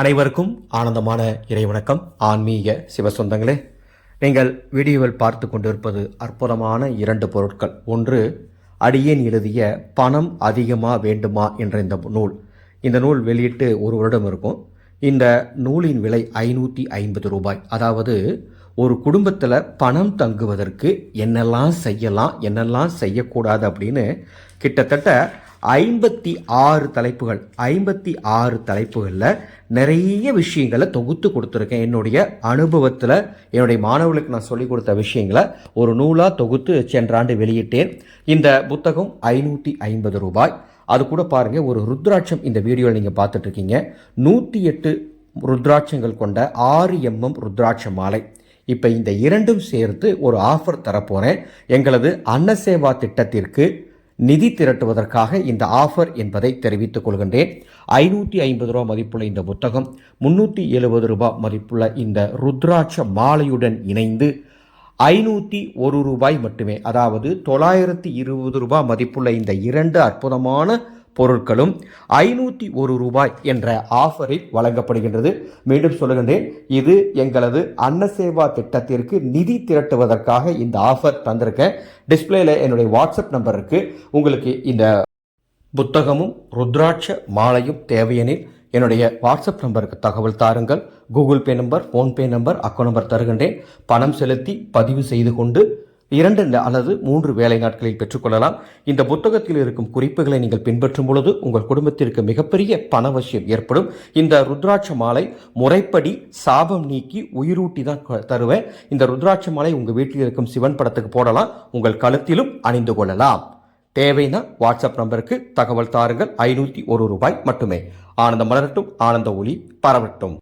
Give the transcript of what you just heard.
அனைவருக்கும் ஆனந்தமான இறைவணக்கம் ஆன்மீக சிவசொந்தங்களே நீங்கள் வீடியோவில் பார்த்து கொண்டிருப்பது அற்புதமான இரண்டு பொருட்கள். ஒன்று அடியேன் எழுதிய பணம் அதிகமா வேண்டுமா என்ற இந்த நூல். இந்த நூல் வெளியிட்டு ஒரு வருடம் இருக்கும். இந்த நூலின் விலை ஐநூற்றி ஐம்பது ரூபாய். அதாவது ஒரு குடும்பத்தில் பணம் தங்குவதற்கு என்னெல்லாம் செய்யலாம் என்னெல்லாம் செய்யக்கூடாது அப்படின்னு கிட்டத்தட்ட ஐம்பத்தி ஆறு தலைப்புகள் ஐம்பத்தி ஆறு தலைப்புகளில் நிறைய விஷயங்களை தொகுத்து கொடுத்துருக்கேன். என்னுடைய அனுபவத்தில் என்னுடைய மாணவர்களுக்கு நான் சொல்லிக் கொடுத்த விஷயங்களை ஒரு நூலாக தொகுத்து சென்றாண்டு வெளியிட்டேன். இந்த புத்தகம் ஐநூற்றி ஐம்பது ரூபாய். அது கூட பாருங்கள் ஒரு ருத்ராட்சம் இந்த வீடியோவில் நீங்கள் பார்த்துட்ருக்கீங்க. நூற்றி எட்டு ருத்ராட்சங்கள் கொண்ட ஆறு எம்எம் ருத்ராட்ச மாலை. இப்போ இந்த இரண்டும் சேர்த்து ஒரு ஆஃபர் தரப்போகிறேன் எங்களது அன்னசேவா திட்டத்திற்கு நிதி திரட்டுவதற்காக இந்த ஆஃபர் என்பதை தெரிவித்துக் கொள்கின்றேன். ஐநூற்றி ஐம்பது ரூபா மதிப்புள்ள இந்த புத்தகம் முன்னூற்றி எழுபது ரூபாய் மதிப்புள்ள இந்த ருத்ராட்ச மாலையுடன் இணைந்து ஐநூற்றி ஒரு ரூபாய் மட்டுமே அதாவது தொள்ளாயிரத்தி இருபது ரூபாய் மதிப்புள்ள இந்த இரண்டு அற்புதமான பொருட்களும் ஐநூற்றி ஒரு ரூபாய் என்ற ஆஃபரில் வழங்கப்படுகின்றது. மீண்டும் சொல்லுகின்றேன் இது எங்களது அன்னசேவா திட்டத்திற்கு நிதி திரட்டுவதற்காக இந்த ஆஃபர் தந்திருக்கேன் டிஸ்பிளேல என்னுடைய வாட்ஸ்அப் நம்பர் இருக்கு உங்களுக்கு இந்த புத்தகமும் ருத்ராட்ச மாலையும் தேவையெனில் என்னுடைய வாட்ஸ்அப் நம்பருக்கு தகவல் தாருங்கள். Google Pay number PhonePe number account number தருகின்றேன். பணம் செலுத்தி பதிவு செய்து கொண்டு இரண்டு அல்லது மூன்று வேலை நாட்களில் பெற்றுக்கொள்ளலாம். இந்த புத்தகத்தில் இருக்கும் குறிப்புகளை நீங்கள் பின்பற்றும் பொழுது உங்கள் குடும்பத்திற்கு மிகப்பெரிய பணவசியம் ஏற்படும். இந்த ருத்ராட்ச மாலை முறைப்படி சாபம் நீக்கி உயிரூட்டி தான் தருவேன். இந்த ருத்ராட்ச மாலை உங்கள் வீட்டில் இருக்கும் சிவன் படத்துக்கு போடலாம். உங்கள் கழுத்திலும் அணிந்து கொள்ளலாம். தேவைன்னா வாட்ஸ்அப் நம்பருக்கு தகவல் தாருங்கள். ஐநூற்றி ஒரு ரூபாய் மட்டுமே. ஆனந்தம் மலரட்டும். ஆனந்த ஒளி பரவட்டும்.